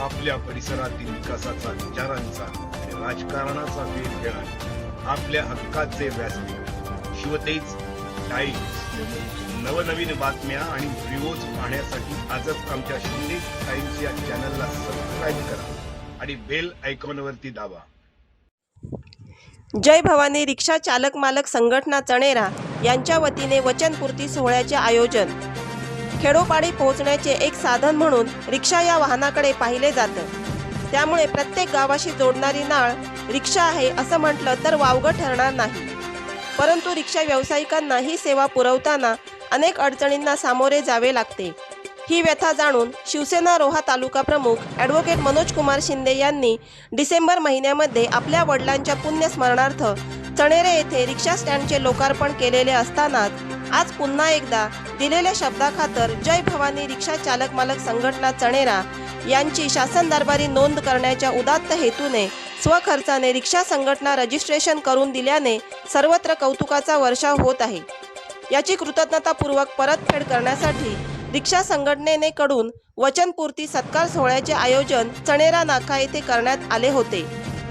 आपल्या परिसरातील विकासाचा विचारांचा राजकारणाचा वेध घेणार आपल्या हक्काचे व्यासपीठ. शिवतेज टाइम्स. नवनवीन बातम्या आणि व्हिडिओज पाहण्यासाठी आजच आमच्या शिंदे टाइम्स या चॅनलला सबस्क्राईब करा आणि बेल आयकॉनवरती दाबा. जय भवानी रिक्षा चालक मालक संघटना चणेरा यांच्या वतीने वचनपूर्ती सोहळ्याचे आयोजन. खेडोपाडी पोहोचण्याचे एक साधन म्हणून रिक्षा या वाहनाकडे पाहिले जातं. त्यामुळे प्रत्येक गावाशी जोडणारी नाळ रिक्षा आहे असं म्हटलं तर वावगं ठरणार नाही. परंतु रिक्षा व्यावसायिकांना ही सेवा पुरवताना अनेक अडचणींना सामोरे जावे लागते. ही व्यथा जाणून शिवसेना रोहा तालुका प्रमुख ॲडव्होकेट मनोज कुमार शिंदे यांनी डिसेंबर महिन्यामध्ये आपल्या वडिलांच्या पुण्यस्मरणार्थ चणेरे येथे रिक्षा स्टँडचे लोकार्पण केलेले असतानाच आज पुन्हा एकदा दिलेल्या शब्दाखातर जय भवानी रिक्षा चालक मालक संघटना चणेरा यांची शासन दरबारी नोंद करण्याच्या उदात्त हेतूने स्वखर्चाने रिक्षा संघटना रजिस्ट्रेशन करून दिल्याने सर्वत्र कौतुकाचा वर्षाव होत आहे. याची कृतज्ञतापूर्वक परतफेड करण्यासाठी रिक्षा संघटनेने कडून वचनपूर्ती सत्कार सोहळ्याचे आयोजन चणेरा नाका येथे करण्यात आले होते.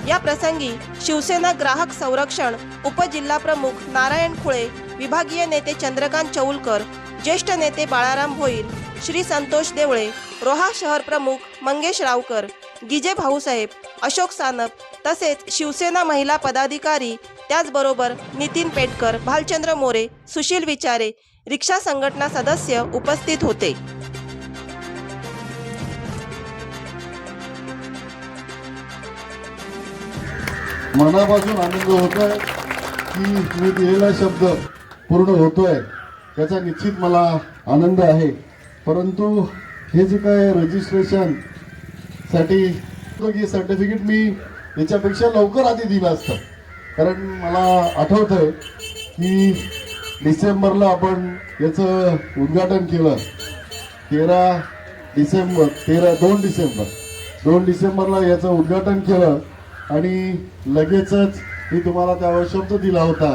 या प्रसंगी शिवसेना ग्राहक संरक्षण उपजिल्हाप्रमुख नारायण खुळे विभागीय नेते चंद्रकांत चौलकर ज्येष्ठ नेते बाळाराम भोईर श्री संतोष देवळे रोहा शहर प्रमुख मंगेश रावकर गिजे भाऊसाहेब अशोक सानप तसेच शिवसेना महिला पदाधिकारी त्याचबरोबर नितीन पेटकर भालचंद्र मोरे सुशील विचारे रिक्षा संघटना सदस्य उपस्थित होते. मनापासून आनंद होतोय की मी दिलेला शब्द पूर्ण होतोय त्याचा निश्चित मला आनंद आहे. परंतु हे जे काय रजिस्ट्रेशनसाठी की सर्टिफिकेट मी याच्यापेक्षा लवकर आधी दिलं असतं. कारण मला आठवतं आहे की डिसेंबरला आपण याचं उद्घाटन केलं. तेरा डिसेंबर तेरा दोन डिसेंबर. दोन डिसेंबरला याचं उद्घाटन केलं. आणि लगेचच मी तुम्हाला त्यावर शब्द दिला होता.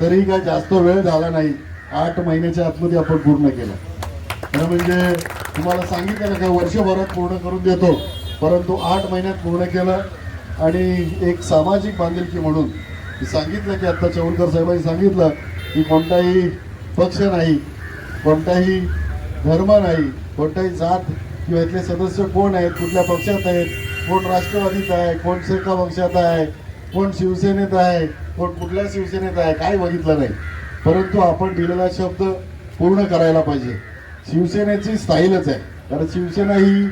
तरी काय जास्त वेळ झाला नाही. आठ महिन्याच्या आतमध्ये आपण पूर्ण केलं. खरं म्हणजे तुम्हाला सांगितलं ना वर्षभरात पूर्ण करून देतो. परंतु आठ महिन्यात पूर्ण केलं. आणि एक सामाजिक बांधिलकी म्हणून सांगितलं की आत्ता चौलकर साहेबांनी सांगितलं की कोणताही पक्ष नाही कोणताही धर्म नाही कोणताही जात किंवा इथले सदस्य कोण आहेत कुठल्या पक्षात आहेत कोण राष्ट्रवादीत आहे कोण सेका पक्षात आहे कोण शिवसेनेत आहे कोण कुठल्या शिवसेनेत आहे काय बघितलं नाही. परंतु आपण दिलेला शब्द पूर्ण करायला पाहिजे. शिवसेनेची स्टाईलच आहे. कारण शिवसेना ही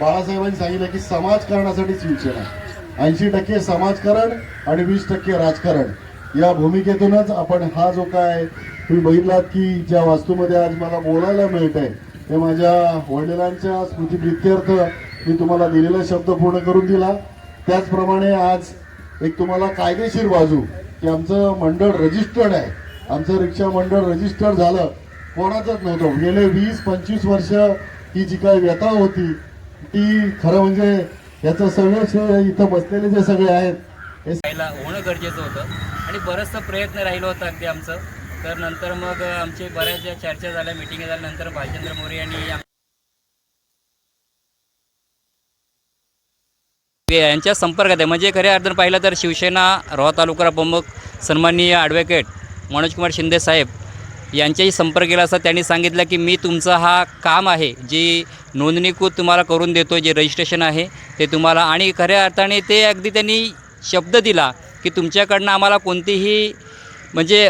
बाळासाहेबांनी सांगितलं की समाजकारणासाठी शिवसेना ऐंशी टक्के समाजकारण आणि वीस टक्के राजकारण. या भूमिकेतूनच आपण हा जो काय तुम्ही बघितलात की ज्या वास्तूमध्ये आज मला बोलायला मिळत आहे ते माझ्या वडिलांच्या स्मृतीप्रित्यर्थ मी तुम्हाला दिलेला शब्द पूर्ण करून दिला. त्याचप्रमाणे आज एक तुम्हाला कायदेशीर बाजू की आमचं मंडळ रजिस्टर्ड आहे. आमचं रिक्षा मंडळ रजिस्टर्ड झालं. कोणाचंच नव्हतं. गेले वीस पंचवीस वर्ष ही जी काही व्यथा होती ती खरं म्हणजे याचं सगळं इथं बसलेले जे सगळे आहेत हे होणं गरजेचं होतं. आणि बरंचसं प्रयत्न राहिला होता अगदी आमचं. तर नंतर मग आमचे बऱ्याच ज्या चर्चा झाल्या मिटिंग झाल्यानंतर भालचंद्र मोरे यांनी यांच्या संपर्कात आहे. म्हणजे खऱ्या अर्थानं पाहिलं तर शिवसेना रोहा तालुका प्रमुख सन्माननीय ॲडव्होकेट मनोजकुमार शिंदे साहेब यांच्याही संपर्क केला असता त्यांनी सांगितलं की मी तुमचा हा काम आहे जी नोंदणीकृत तुम्हाला करून देतो जे रजिस्ट्रेशन आहे ते तुम्हाला. आणि खऱ्या अर्थाने ते अगदी त्यांनी शब्द दिला की तुमच्याकडनं आम्हाला कोणतीही म्हणजे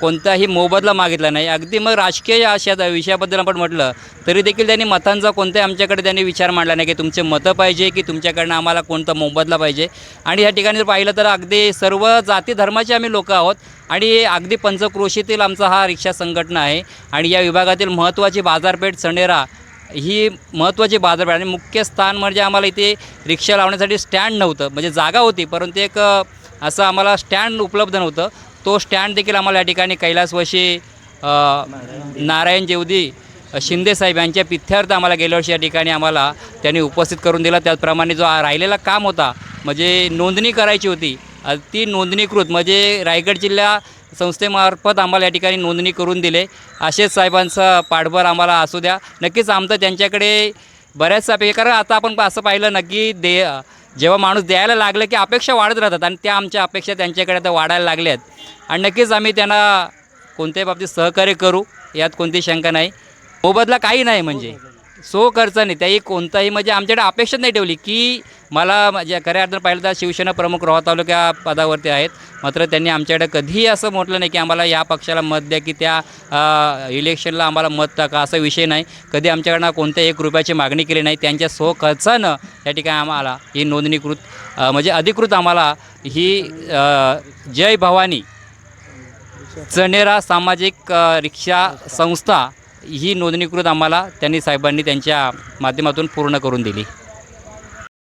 कोणताही मोबदला मागितला नाही. अगदी मग राजकीय अशा विषयाबद्दल आपण म्हटलं तरी देखील त्यांनी मतांचा कोणत्याही आमच्याकडे त्यांनी विचार मांडला नाही की तुमचे मतं पाहिजे की तुमच्याकडनं आम्हाला कोणता मोबदला पाहिजे. आणि या ठिकाणी जर पाहिलं तर अगदी सर्व जाती धर्माचे आम्ही लोक आहोत. आणि अगदी पंचक्रोशीतील आमचा हा रिक्षा संघटना आहे. आणि या विभागातील महत्त्वाची बाजारपेठ सणेरा ही महत्त्वाची बाजारपेठ आणि मुख्य स्थान म्हणजे आम्हाला इथे रिक्षा लावण्यासाठी स्टँड नव्हतं. म्हणजे जागा होती परंतु एक असं आम्हाला स्टँड उपलब्ध नव्हतं. तो स्टँड देखील आम्हाला या ठिकाणी कैलासवशी नारायण जेवदी शिंदे साहेब यांच्या पिथ्यार्थ आम्हाला गेल्या वर्षी या ठिकाणी आम्हाला त्यांनी उपस्थित करून दिला. त्याचप्रमाणे जो राहिलेला काम होता म्हणजे नोंदणी करायची होती ती नोंदणीकृत म्हणजे रायगड जिल्हा संस्थेमार्फत आम्हाला या ठिकाणी नोंदणी करून दिले. असेच साहेबांचा पाठबळ आम्हाला असू द्या. नक्कीच आमचं त्यांच्याकडे बऱ्याचशा कारण आता आपण असं पाहिलं ना की दे जेव्हा माणूस द्यायला लागलं की अपेक्षा वाढत राहतात आणि त्या आमच्या अपेक्षा त्यांच्याकडे आता वाढायला लागल्यात आणि नक्कीच आम्ही त्यांना कोणत्याही बाबतीत सहकार्य करू यात कोणती शंका नाही. मोबदला काही नाही म्हणजे. सो खर्च नाही त्याही कोणताही म्हणजे आमच्याकडे अपेक्षा नाही ठेवली की मला म्हणजे खऱ्या अर्थानं पाहिलं तर शिवसेना प्रमुख रोहा तालुक्या पदावरती आहेत. मात्र त्यांनी आमच्याकडे कधीही असं म्हटलं नाही की आम्हाला या पक्षाला मत द्या की त्या इलेक्शनला आम्हाला मत टाका असा विषय नाही. कधी आमच्याकडनं कोणत्या एक रुपयाची मागणी केली नाही. त्यांच्या सो खर्चानं त्या ठिकाणी आम्हाला ही नोंदणीकृत म्हणजे अधिकृत आम्हाला ही जय भवानी चनेरा सामाजिक रिक्षा संस्था ही नोंदणीकृत आम्हाला त्यांनी साहेबांनी त्यांच्या माध्यमातून पूर्ण करून दिली.